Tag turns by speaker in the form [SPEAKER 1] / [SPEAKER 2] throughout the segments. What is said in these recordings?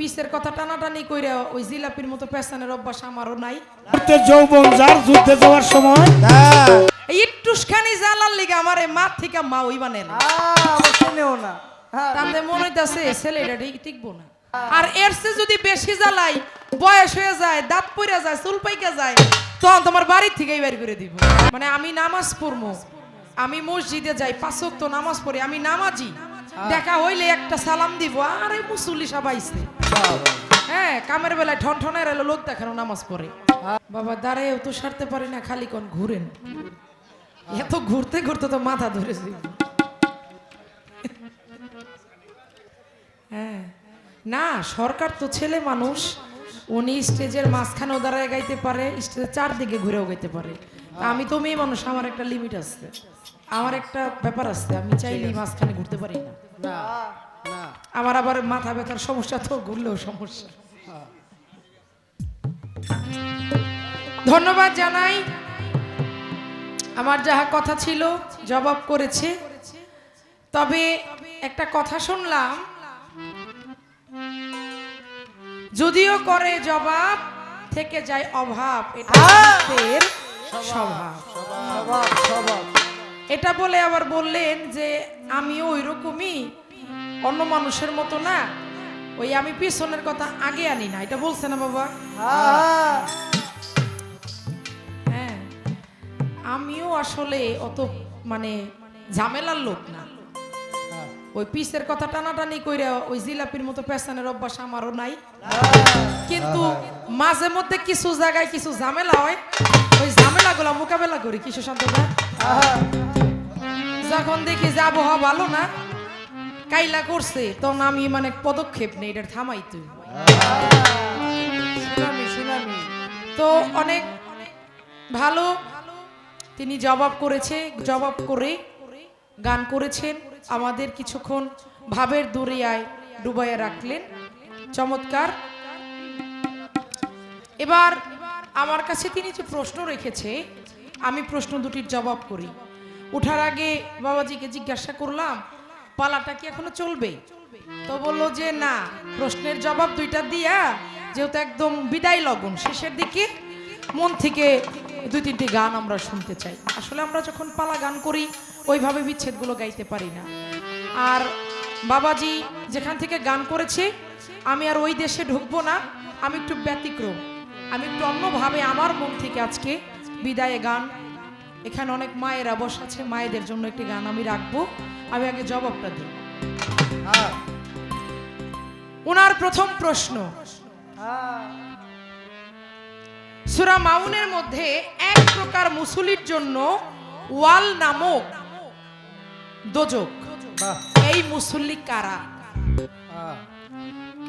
[SPEAKER 1] পিসের কথা টানাটানি কইরা ওই জিলাপির মতো পেছানের অভ্যাস আমারও নাই।
[SPEAKER 2] যৌবন যার যুদ্ধে যাওয়ার সময়।
[SPEAKER 3] হ্যাঁ।
[SPEAKER 1] একটুখানি জ্বালার লিগে আমার মা থেকে মা ওই বানে না।
[SPEAKER 3] হ্যাঁ।
[SPEAKER 1] তাতে মনে হইতাছে ছেলেটা ঠিক টিকবো না। আর এর চেয়ে যদি বেশি জ্বালাই বয়স হয়ে যায় দাঁত পড়ে যায় চুল পাইকা যায় তখন তোমার বাড়ির থেকেই বের করে দিব। মানে আমি নামাজ পড়ব। আমি মসজিদে যাই পাঁচক তো নামাজ পড়ি আমি নামাজি। দেখা হইলে একটা সালাম দিব। আরে মুসল্লি সবাইছে হ্যাঁ কামের বেলায় ঠন ঠনের এলো লোক দেখানো নামাজ পড়ে। বাবা দাঁড়ায় তো সারতে পারি না খালি কোন ঘুরেন। এত ঘুরতে ঘুরতে তো মাথা ধরেছি। হ্যাঁ। না সরকার তো ছেলে মানুষ উনি স্টেজের মাঝখানেও দাঁড়ায় গাইতে পারে স্টেজের চারদিকে ঘুরেও গাইতে পারে। আমি তো মেয়ে মানুষ আমার একটা লিমিট আছে। আমার একটা ব্যাপার আছে আমি চাইলেই মাঝখানে ঘুরতে পারি না। আমার আবার মাথা ব্যথার সমস্যা তো ঘুরলেও সমস্যা। ধন্যবাদ জানাই। আমার যাহা কথা ছিল জবাব করেছে। তবে একটা কথা শুনলাম। যদিও করে জবাব থেকে যায় অভাব এটা স্বভাব। এটা বলে আবার বললেন যে আমিও ওই রকমই অন্য মানুষের মতো না। ওই আমি পিছনের কথা আগে আনি না। এটা বলছে না বাবা?
[SPEAKER 3] হ্যাঁ।
[SPEAKER 1] হ্যাঁ আমিও আসলে অত মানে ঝামেলার লোক না। ওই পিসের কথা টানাটানি কইরা ওই জিলাপির মতো পেছানের অভ্যাস আমারও নাই। কিন্তু মাঝে মধ্যে কিছু জায়গায় কিছু ঝামেলা হয়। ওই ঝামেলাগুলো মোকাবেলা করি কিছু শান্তদা যখন দেখি যে আবহাওয়া ভালো না, কাইলা করছে, তখন আমি মানে পদক্ষেপ নেই, এটা থামাই তুই। তো অনেক ভালো, তিনি জবাব করেছে, জবাব করে গান করেছেন, আমাদের কিছুক্ষণ ভাবের দরিয়ায় ডুবাইয়া রাখলেন। চমৎকার। এবার আমার কাছে তিনি যে প্রশ্ন রেখেছে, আমি প্রশ্ন দুটির জবাব করি। ওঠার আগে বাবাজিকে জিজ্ঞাসা করলাম, পালাটা কি এখনও চলবে? তো বলল যে, না, প্রশ্নের জবাব দুইটা দিয়া যেহেতু একদম বিদায় লগন, শেষের দিকে মন থেকে দুই তিনটি গান আমরা শুনতে চাই। আসলে আমরা যখন পালা গান করি, ওইভাবে বিচ্ছেদগুলো গাইতে পারি না। আর বাবাজি যেখান থেকে গান করেছে, আমি আর ওই দেশে ঢুকবো না, আমি একটু ব্যতিক্রম। আমি একটু অন্যভাবে আমার মন থেকে আজকে বিদায়ে গান। এখানে অনেক মায়েরা বসে আছে মায়েদের জন্য একটি গান আমি রাখব। আমি আগে জবাবটা দিই। ওনার প্রথম প্রশ্ন সুরা মাউনের মধ্যে এক প্রকার মুসলির জন্য ওয়াল নামক দোজক। এই মুসল্লি কারা?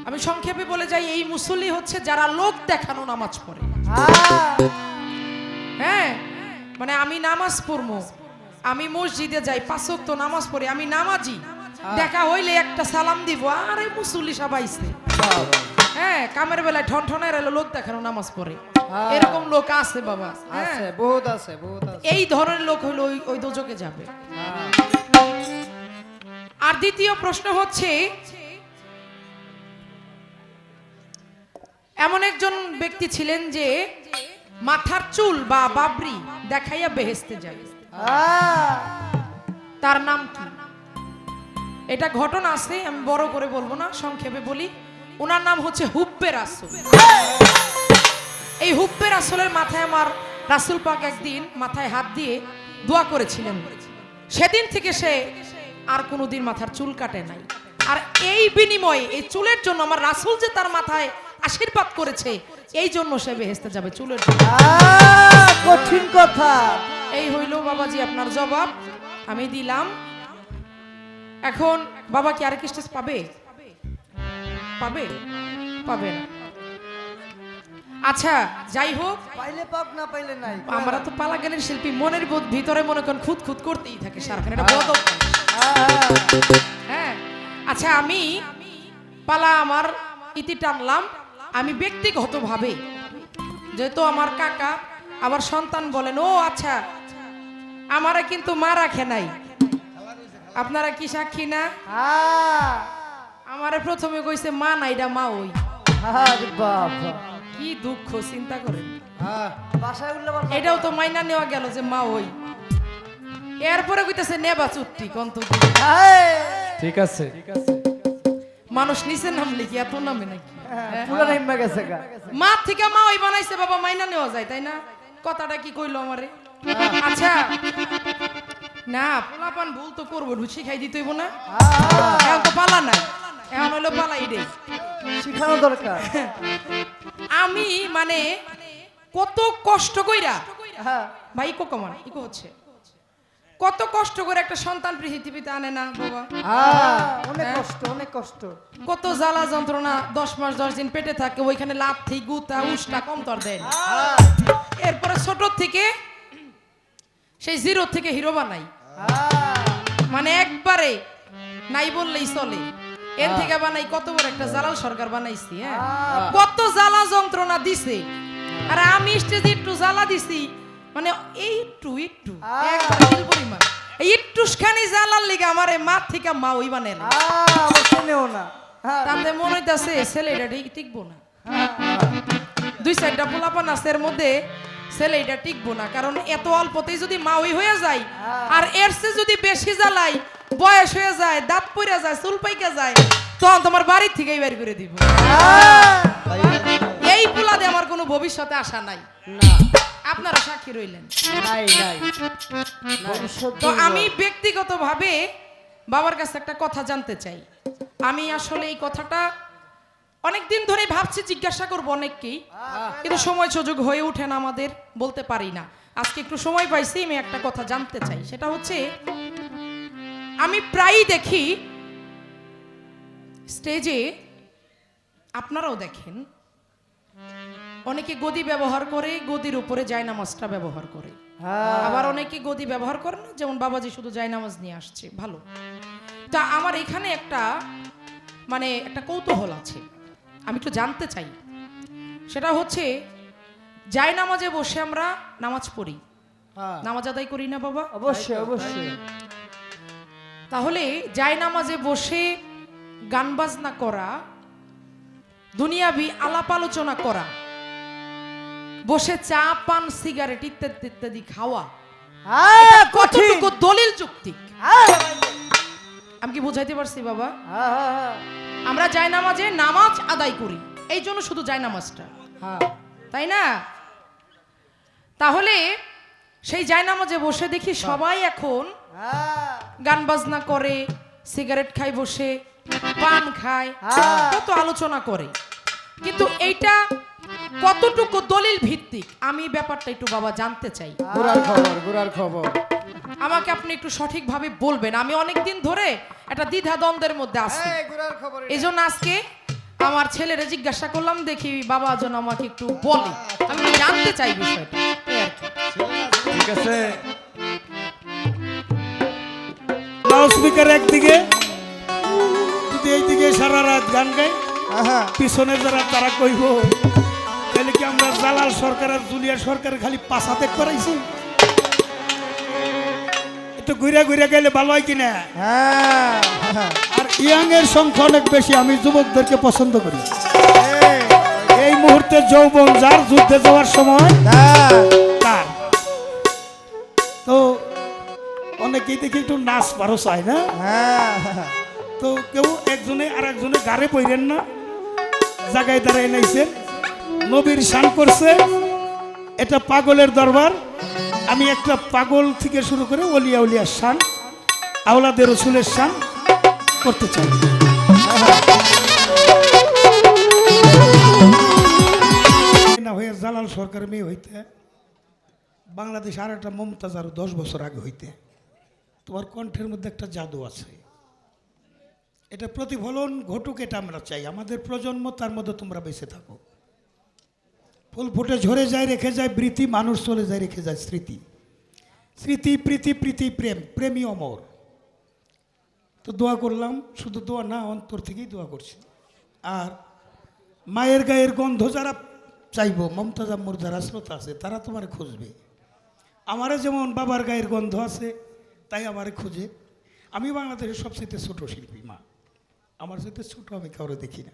[SPEAKER 1] আমি সংক্ষেপে বলে যাই এই মুসল্লি হচ্ছে যারা লোক দেখানো নামাজ পড়ে।
[SPEAKER 3] হ্যাঁ?
[SPEAKER 1] মানে আমি নামাজ পড়ব। আমি মসজিদে যাই পাঁচক তো নামাজ পড়ি আমি নামাজি। দেখা হইলে একটা সালাম দিব আরে মুসল্লি সবাইছে হ্যাঁ কামের বেলায় ঠন ঠনের এলো লোক দেখানো নামাজ পড়ে। এরকম লোক আছে বাবা। হ্যাঁ।
[SPEAKER 3] আছে বহুত আছে বহুত আছে।
[SPEAKER 1] এই ধরনের লোক হলো ওই ওই দোজকে যাবে। আর দ্বিতীয় প্রশ্ন হচ্ছে এমন একজন ব্যক্তি ছিলেন যে মাথার চুল বা বাবরি দেখাইয়া বেহেস্তে
[SPEAKER 3] হ্যাঁ
[SPEAKER 1] তার নাম কি? এটা ঘটনা আছে, আমি বড় করে বলব না, সংক্ষেপে বলি। ওনার নাম হচ্ছে হুব্বের আসল এই হুব্বের আসলের মাথায় আমার রাসুল পাক একদিন মাথায় হাত দিয়ে দোয়া করেছিলেন। সেদিন থেকে সে আর কোনোদিন মাথার চুল কাটে নাই। আর এই বিনিময়ে, এই চুলের জন্য আমার রাসুল যে তার মাথায় আশীর্বাদ করেছে। এই জন্য সে বেহেস্তে যাবে চুলের
[SPEAKER 3] কঠিন কথা।
[SPEAKER 1] এই হইল বাবাজি আপনার জবাব। আমি দিলাম। এখন বাবা কি আরেক স্টেজ পাবে? পাবে? পাবে না। আচ্ছা যাই হোক।
[SPEAKER 3] পাইলে পাক না পাইলে নাই।
[SPEAKER 1] আমরা তো পালা গানের শিল্পী মনের বোধ ভিতরে মনে করেন খুদ খুদ করতেই থাকে সারাক্ষণ। এটা
[SPEAKER 3] হ্যাঁ,
[SPEAKER 1] হ্যাঁ। আচ্ছা আমি পালা আমার ইতি টানলাম। আমি ব্যক্তিগতভাবে যেহেতু আমার কাকা আমার সন্তান বলেন ও আচ্ছা আমারা কিন্তু মা রাখে নাই। আপনারা কি সাক্ষী না?
[SPEAKER 3] হ্যাঁ।
[SPEAKER 1] আমারে প্রথমে কইছে মা নাইডা মা ওই। কি দুঃখ চিন্তা করেন।
[SPEAKER 3] বাসায়
[SPEAKER 1] এটাও তো মাইনা নেওয়া গেল যে মা ওই। এরপরে কইতেছে নেবা চুট্টি কন্ত
[SPEAKER 3] ঠিক আছে।
[SPEAKER 4] ঠিক আছে।
[SPEAKER 1] মানুষ নিচে নামলে কি এত নামে নাকি? হ্যাঁ?
[SPEAKER 3] পুরো নেমে গেছে
[SPEAKER 1] মা থেকে মা ওই বানাইছে বাবা মাইনা নেওয়া যায় তাই না? কথাটা কি কইলো আমারে? আচ্ছা না পোলাপান ভুল তো করব ঢুসি খাই দিতেইব না?
[SPEAKER 3] আহ,
[SPEAKER 1] এখন তো পালা না এখন হলো পালাই রে
[SPEAKER 3] শিখানো দরকার।
[SPEAKER 1] আমি মানে কত কষ্ট কইরা
[SPEAKER 3] হ্যাঁ।
[SPEAKER 1] ভাই ইকো কমান ইকো হচ্ছে। কত কষ্ট করে একটা সন্তান পৃথিবীতে আনে না বাবা।
[SPEAKER 3] অনেক
[SPEAKER 1] হ্যাঁ?
[SPEAKER 3] কষ্ট অনেক কষ্ট।
[SPEAKER 1] কত জ্বালা যন্ত্রণা দশ মাস দশ দিন পেটে থাকে ওইখানে লাথি গুতা উষ্টা কম তর দেন এরপরে ছোট থেকে সেই জিরো থেকে হিরো বানাই। মানে একবারে নাই বললেই চলে। এর থেকে বানাই কত বড় একটা জালাল সরকার বানাইছি হ্যাঁ। কত জ্বালা যন্ত্রণা দিছে। আর আমি স্টেজে একটু জ্বালা দিছি মানে এই একটু একটু। একবার পরিমাণ একটুখানি জ্বালার লিগে আমার মা থেকে মা ওই
[SPEAKER 3] চেনেও না। হ্যাঁ,
[SPEAKER 1] তাতে মনে হইতাছে ছেলেটা ঠিক টিকবো না।
[SPEAKER 3] হ্যাঁ,
[SPEAKER 1] দুই চারটা পোলাপান আছে এর মধ্যে ছেলেটা টিকবো না। কারণ এত অল্পতেই যদি মাউই হয়ে যায় আর এর চেয়ে যদি বেশি জ্বালাই বয়স হয়ে যায় দাঁত পড়ে যায় চুল পাইকা যায় তখন তোমার বাড়ির থেকেই বের করে দিব। আমার কোনো ভবিষ্যতে আশা নাই।
[SPEAKER 3] না।
[SPEAKER 1] আপনারা সাক্ষী রইলেন। তো আমি ব্যক্তিগতভাবে বাবার কাছে একটা কথা জানতে চাই। আমি আসলে এই কথাটা অনেকদিন ধরে ভাবছি জিজ্ঞাসা করব অনেককেই। কিন্তু সময় সুযোগ হয়ে ওঠে না আমাদের বলতে পারি না। আজকে একটু সময় পাইছি আমি একটা কথা জানতে চাই। সেটা হচ্ছে আমি প্রায়ই দেখি স্টেজে আপনারাও দেখেন অনেকে গদি ব্যবহার করে গদির উপরে জায়নামাজটা ব্যবহার করে।
[SPEAKER 3] হ্যাঁ।
[SPEAKER 1] আবার অনেকে গদি ব্যবহার করে না যেমন বাবাজি শুধু জায়নামাজ নিয়ে আসছে ভালো। তা আমার এখানে একটা মানে একটা কৌতূহল আছে আমি একটু জানতে চাই। সেটা হচ্ছে জায়নামাজে বসে আমরা নামাজ পড়ি।
[SPEAKER 3] হ্যাঁ,
[SPEAKER 1] নামাজ আদায় করি না বাবা?
[SPEAKER 3] অবশ্যই অবশ্যই।
[SPEAKER 1] তাহলে জায়নামাজে বসে গান বাজনা করা দুনিয়াবি আলাপ আলোচনা করা বসে চা পান সিগারেট ইত্যাদি ইত্যাদি খাওয়া।
[SPEAKER 3] হ্যাঁ
[SPEAKER 1] কতটুকু দলিল যুক্তি?
[SPEAKER 3] হ্যাঁ,
[SPEAKER 1] আমি কি বুঝাইতে পারছি বাবা?
[SPEAKER 3] হ্যাঁ,
[SPEAKER 1] আমরা জায়নামাজে নামাজ আদায় করি। এই জন্য শুধু জায়নামাজটা।
[SPEAKER 3] হ্যাঁ,
[SPEAKER 1] তাই না? তাহলে সেই জায়নামাজে বসে দেখি সবাই এখন গান বাজনা করে সিগারেট খায় বসে পান খায়। কত আলোচনা করে। কিন্তু এইটা কতটুকু দলিল ভিত্তিক? আমি ব্যাপারটা একটু বাবা জানতে চাই।
[SPEAKER 4] গুড়ার খবর গুড়ার খবর।
[SPEAKER 1] আমাকে আপনি একটু সঠিকভাবে বলবেন। আমি অনেক দিন ধরে একটা দ্বিধা দ্বন্দ্বের মধ্যে আছি।
[SPEAKER 4] গুড়ার খবর
[SPEAKER 1] এই জন্য আজকে আমার ছেলেরা জিজ্ঞাসা করলাম দেখি বাবা যেন আমাকে একটু বলে। আমি জানতে চাই বিষয়টা।
[SPEAKER 4] ঠিক আছে।
[SPEAKER 2] লাউড স্পিকার একদিকে এইদিকে সারা রাত গান গাই পিছনে যারা তারা কইব। তাহলে কি আমরা জালাল সরকার আর জুলিয়া সরকার খালি পাশাতে করাইছি? একটু ঘুরে ঘুরে গেলে ভালো হয় কিনা?
[SPEAKER 4] হ্যাঁ।
[SPEAKER 2] আর ইয়াং এর সংখ্যা অনেক বেশি আমি যুবকদেরকে পছন্দ করি। এই। মুহূর্তে যৌবন যার যুদ্ধে যাওয়ার সময় তার। তো অনেকেই দেখি একটু নাচ পারো চায় না? তো কেউ একজনে আর একজনে গাড়ে পইরেন না জায়গায় দাঁড়ায় নাইছেন। নবীর শান করছে। এটা পাগলের দরবার। আমি একটা পাগল থেকে শুরু করে অলিয়া উলিয়ার শান, আওলাদের রসুলের শান করতে চাই। হয়ে জালাল সরকার মেয়ে হইতে, বাংলাদেশ আর একটা মমতাজ আরও দশ বছর আগে হইতে, তোমার কণ্ঠের মধ্যে একটা জাদু আছে। এটা প্রতিফলন ঘটুক এটা আমরা চাই। আমাদের প্রজন্ম তার মধ্যে তোমরা বেঁচে থাকো। ফুল ফুটে ঝরে যায়, রেখে যায় বৃতি মানুষ চলে যায়, রেখে যায় স্মৃতি। স্মৃতি, প্রীতি প্রীতি, প্রেম প্রেমী অমর। তো দোয়া করলাম, শুধু দোয়া না, অন্তর থেকেই দোয়া করছি। আর মায়ের গায়ের গন্ধ যারা চাইব, মমতাজ আম্মুর যারা শ্রোতা আছে, তারা তোমার খুঁজবে। আমারও যেমন বাবার গায়ের গন্ধ আছে, তাই আমার খুঁজে। আমি বাংলাদেশের সবচেয়ে ছোট শিল্পী, মা। আমার সাথে ছোট আমি কাউরে দেখি না।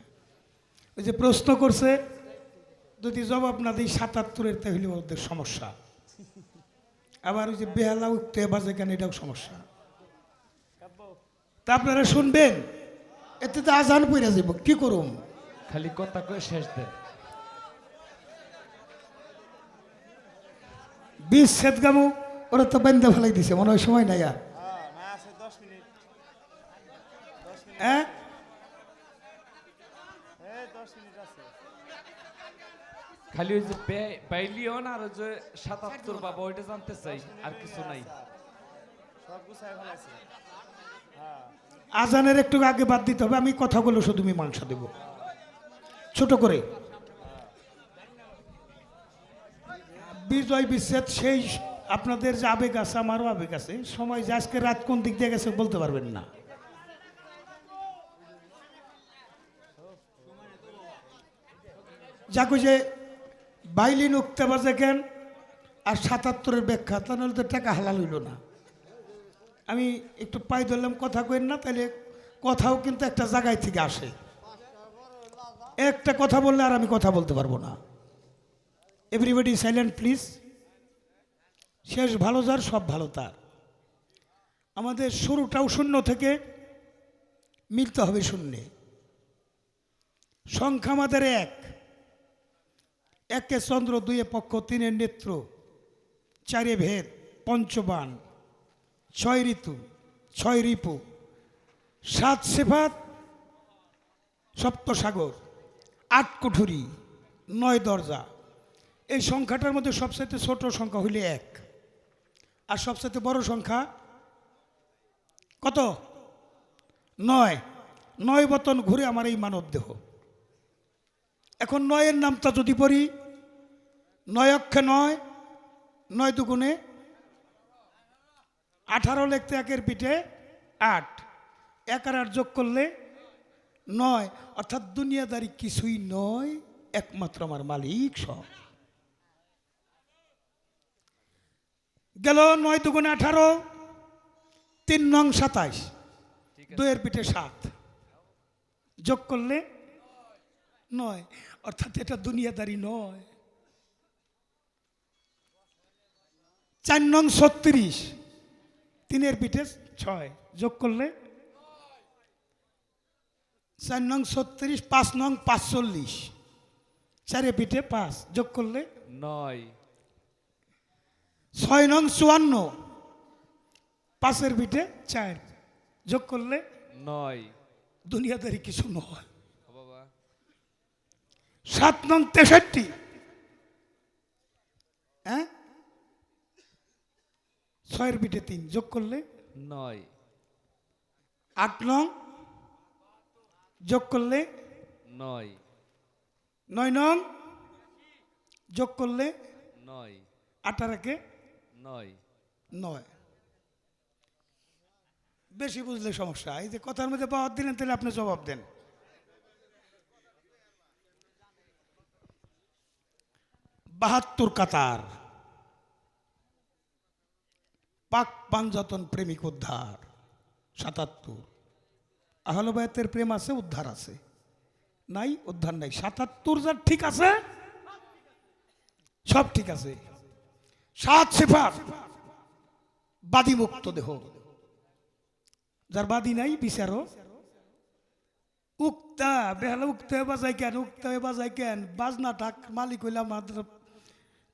[SPEAKER 2] ওই যে প্রশ্ন করছে যদি জবাব না দিই সাতাত্তরের তাহলে ওদের সমস্যা। আবার ওই যে বেহালা উঠতে বাজে কেন এটাও সমস্যা। তা আপনারা শুনবেন? এতে তো আজান পড়ে যাব কি করুম?
[SPEAKER 4] খালি কথা কয়ে শেষ দেন
[SPEAKER 2] বিশ সেতগামু ওরা তো বেন্দা ফেলাই দিছে মনে হয় সময় নাই আর। হ্যাঁ?
[SPEAKER 4] খালি ওই যে বাইলিয়ন আর ওই যে সাতাত্তর বাবা ওইটা জানতে চাই আর কিছু নাই।
[SPEAKER 2] আজানের একটু আগে বাদ দিতে হবে আমি কথাগুলো শুধু মীমাংসা দেব। ছোট করে। বিজয় বিচ্ছেদ সেই আপনাদের যে আবেগ আছে আমারও আবেগ আছে। সময় যে আজকে রাত কোন দিক দিয়ে গেছে বলতে পারবেন না। যাকে যে বাইলিন উক্তে বাজে কেন? আর সাতাত্তরের ব্যাখ্যা, তা নাহলে তো টাকা হালাল হইল না। আমি একটু পাই ধরলাম, কথা কইন না তাহলে কথাও কিন্তু একটা জায়গায় থেকে আসে। একটা কথা বললে আর আমি কথা বলতে পারব না। এভরিবডি সাইলেন্ট প্লিজ শেষ ভালো যার, সব ভালো তার। আমাদের শুরুটাও শূন্য থেকে মিলতে হবে শূন্যে। সংখ্যা আমাদের এক। একে চন্দ্র, দুয়ে পক্ষ তিনের নেত্র, চারে ভেদ, পঞ্চবান, ছয় ঋতু, ছয় রিপু, সাত সেফাত, সপ্তসাগর, আট কুঠুরি, নয় দরজা। এই সংখ্যাটার মধ্যে সবচাইতে ছোট সংখ্যা হইলে এক। আর সবচাইতে বড় সংখ্যা কত? নয়। নয় বতন ঘুরে আমার এই মানব দেহ এখন নয়ের নামটা যদি পড়ি নয় অক্ষে নয় নয় দুগুণে আঠারো লিখতে একের পিঠে আট। এক আর আট যোগ করলে নয়। অর্থাৎ দুনিয়াদারি কিছুই নয় একমাত্র আমার মালিক সব। গেল নয় দুগুণে আঠারো তিন নং সাতাইশ। দুয়ের পিঠে সাত। যোগ করলে নয়। অর্থাৎ এটা দুনিয়াদারি নয়। চার নং ছত্রিশ। তিনের পিঠে ছয়। যোগ করলে? চার নং ছত্রিশ পাঁচ নং পাঁচচল্লিশ। চারে পিঠে পাঁচ। যোগ করলে?
[SPEAKER 4] নয়।
[SPEAKER 2] ছয় নং চুয়ান্ন। পাঁচের পিঠে চার। যোগ করলে?
[SPEAKER 4] নয়।
[SPEAKER 2] দুনিয়াদারি কিছু নয়। সাত নং তেষট্টি। হ্যাঁ? ছয়ের পিঠে তিন যোগ করলে?
[SPEAKER 4] নয়।
[SPEAKER 2] আট নং যোগ করলে?
[SPEAKER 4] নয়।
[SPEAKER 2] নয় নং যোগ করলে?
[SPEAKER 4] নয়।
[SPEAKER 2] আটারাকে
[SPEAKER 4] নয়।
[SPEAKER 2] নয়। বেশি বুঝলে সমস্যা। এই যে কথার মধ্যে পাওয়ার দিলেন তাহলে আপনি জবাব দেন। বাহাত্তর কাতার। পাক পাঞ্জাতন প্রেমিক উদ্ধার, সাতাত্তর। আহলবায়তের প্রেম আছে, উদ্ধার আছে। নাই, উদ্ধার নাই। সাতাত্তর যার ঠিক আছে, সব ঠিক আছে। সাত সেফার বাদী মুক্ত দেহ। যার বাদী নাই বিচারো উক্তা, বেহালা উক্ত হয়ে বাজাই কেন উক্ত হয়ে বাজাই কেন বাজনা টাক মালিক হইলাম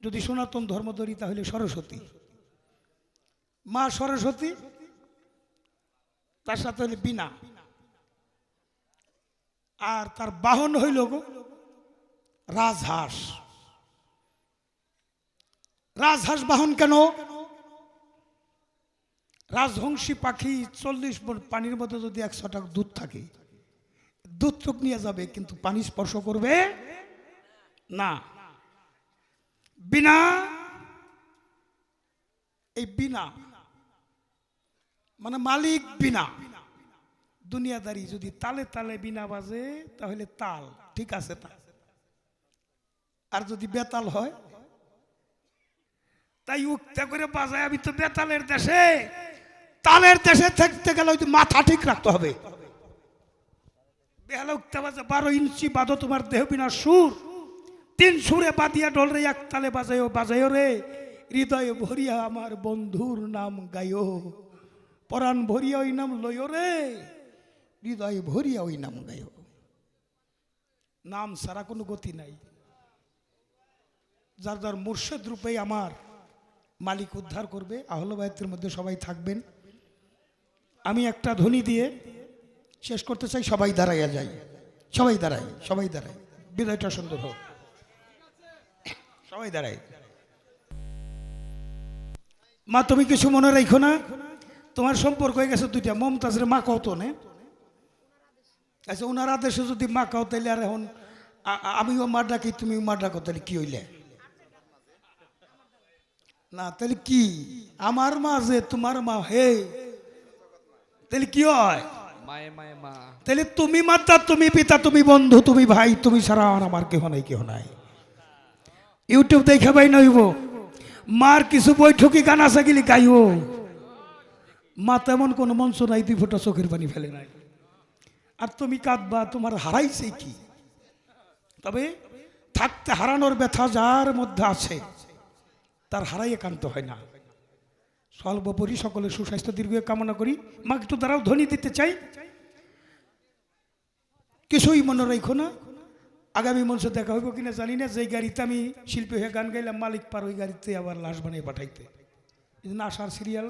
[SPEAKER 2] যদি সনাতন ধর্ম ধরি তাহলে সরস্বতী। মা সরস্বতী, তার সাথে হইলে বিনা আর তার বাহন হইল রাজহাঁস। রাজহাঁস বাহন কেন? রাজহংসী পাখি চল্লিশ পানির মধ্যে যদি একশো টাকা দুধ থাকে, দুধ চোখ নিয়ে যাবে, কিন্তু পানি স্পর্শ করবে না। বিনা, এই বিনা মানে মালিক বিনা। দুনিয়াদারি যদি তালে তালে বিনা বাজে, তাহলে তাল, ঠিক আছে তা আর যদি বেতাল হয়, তাই উক্তা করে বাজায়, আমি তো বেতালের দেশে, তালের দেশে থাকতে গেলে ওই মাথা ঠিক রাখতে হবে। বেলা উঠতে বাজে, বারো ইঞ্চি বাদো তোমার দেহ বিনা সুর। তিন সুরে বাদিয়া ডল রে, এক তালে বাজায়ও বাজায়ও রে। হৃদয় ভরিয়া আমার বন্ধুর নাম গায়ো। পরাণ ভরিয়া ওই নাম লয় রে। হৃদয় ভরিয়া ওই নাম গায়ো। নাম সারা কোনো গতি নাই। যার যার মুর্শেদ রূপে আমার মালিক উদ্ধার করবে, আহলবায়তের মধ্যে সবাই থাকবেন। আমি একটা ধ্বনি দিয়ে শেষ করতে চাই, সবাই দাঁড়াইয়া যাই। সবাই দাঁড়াই সবাই দাঁড়াই। বিদায়টা সুন্দর হোক। সবাই দাঁড়াই মা তুমি কিছু মনে রাখো না? তোমার সম্পর্ক হয়ে গেছে দুইটা। মমতাজের মা কত নে। আচ্ছা ওনার আদেশে যদি মা কাও তাইলে আর এখন আমিও মা ডাকি তুমিও মা ডাকো তাহলে কি হইলে? না তাহলে কি? আমার মা যে তোমার মা হে। তাহলে কি হয়? তাহলে তুমি মাতা তুমি পিতা তুমি বন্ধু তুমি ভাই তুমি ছাড়া আমার কেহ নাই কেহ নাই। ইউটিউব দেখে ভাই নইব মার কিছু বৈঠকি গান আছে গেলি গাইও মা তেমন কোনো মঞ্চ নাই, দুই ফোঁটা চোখের পানি ফেলে নাই। আর তুমি কাঁদবা, তোমার হারাইছে কি? তবে থাকতে হারানোর ব্যথা যার মধ্যে আছে, তার হারাই একান্ত হয় না। সর্বোপরি সকলের সুস্বাস্থ্য, দীর্ঘ কামনা করি। মা একটু দ্বারাও ধ্বনি দিতে চাই। কিছুই মনে রাখো না। আগামী মঞ্চে দেখা হইব কিনা জানি না। যেই গাড়িতে আমি শিল্পী হয়ে গান গাইলাম, মালিক পার ওই গাড়িতে আবার লাশ বানিয়ে পাঠাইতে। এই আসার সিরিয়াল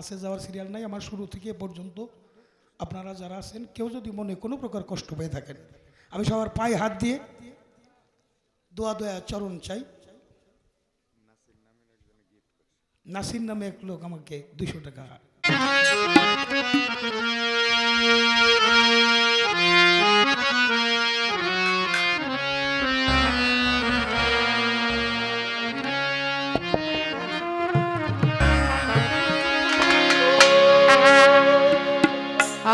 [SPEAKER 2] আসে যাওয়ার সিরিয়াল নাই। আমার শুরু থেকে পর্যন্ত আপনারা যারা আছেন, কেউ যদি মনে কোনো প্রকার কষ্ট পেয়ে থাকেন, আমি সবার পায়ে হাত দিয়ে দোয়া দোয়া চরণ চাই। নাসির নামে এক লোক আমাকে দুশো টাকা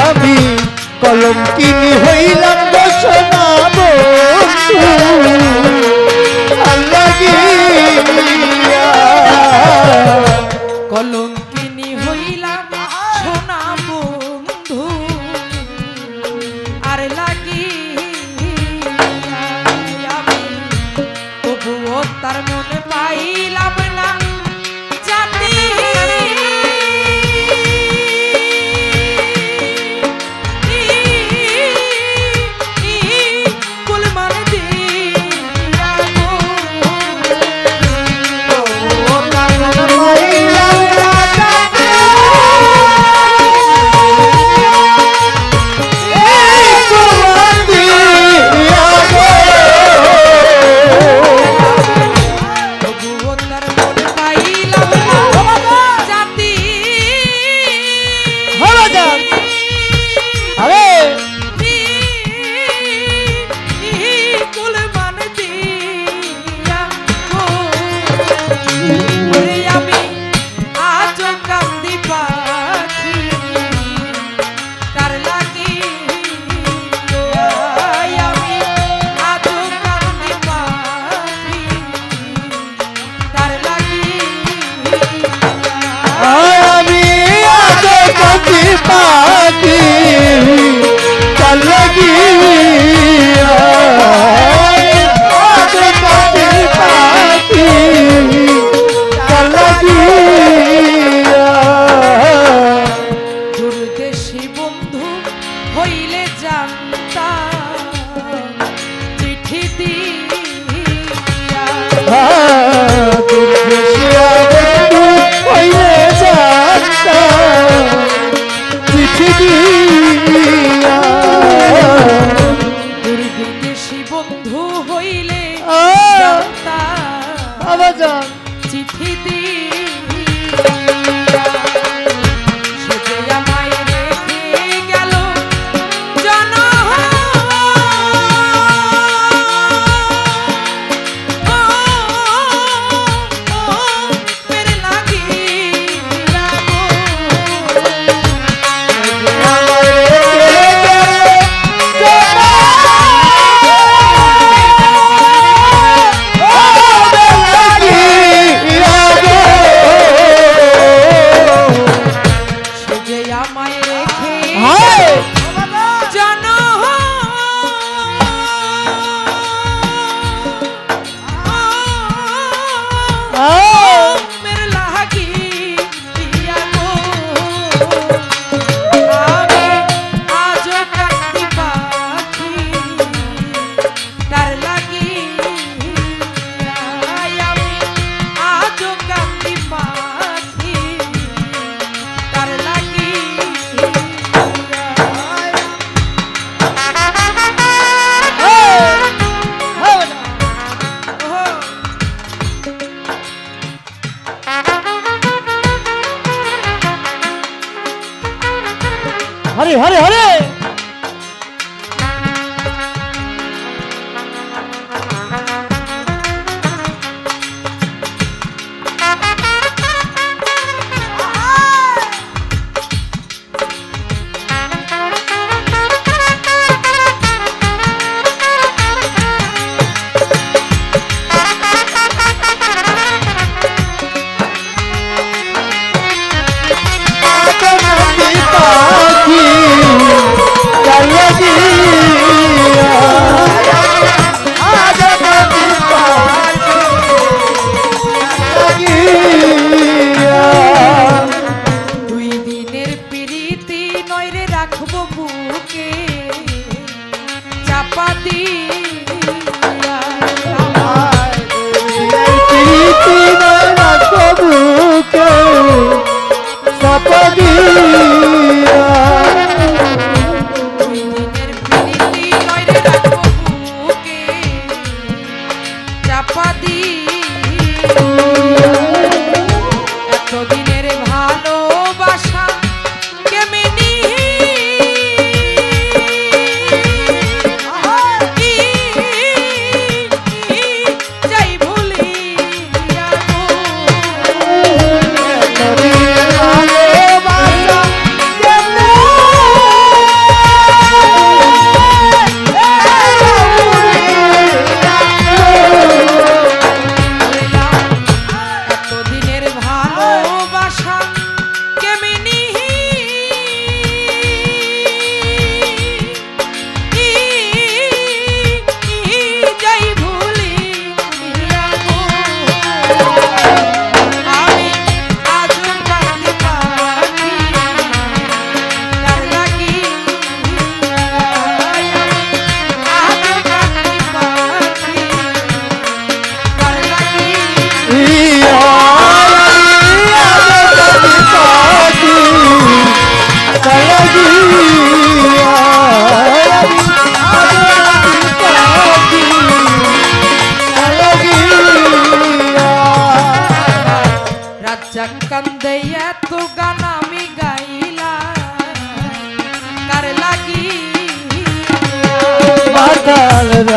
[SPEAKER 1] আমি কলঙ্কিনী হইলাম বন্ধু।
[SPEAKER 3] লাগিয়া।
[SPEAKER 1] কলঙ্কিনী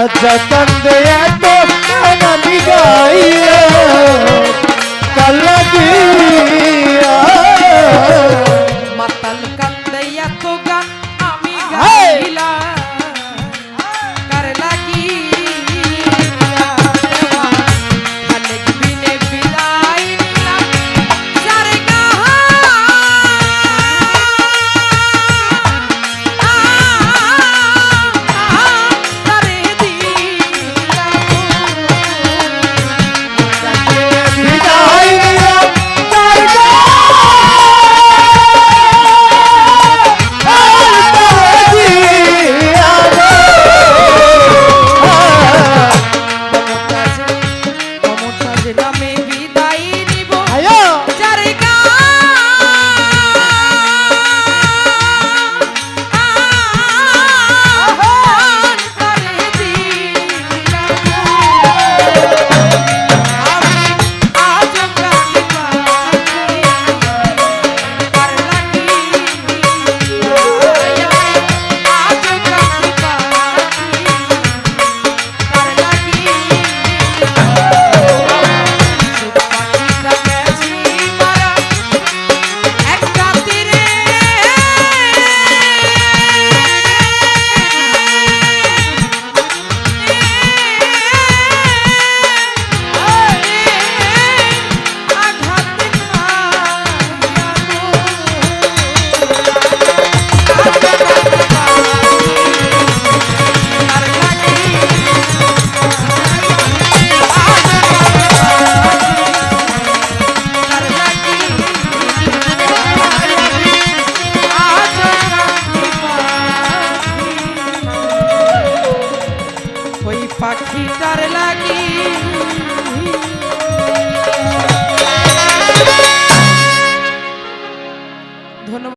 [SPEAKER 1] ತಂದೆಯ ತೋ ನಮಿಗಾಯ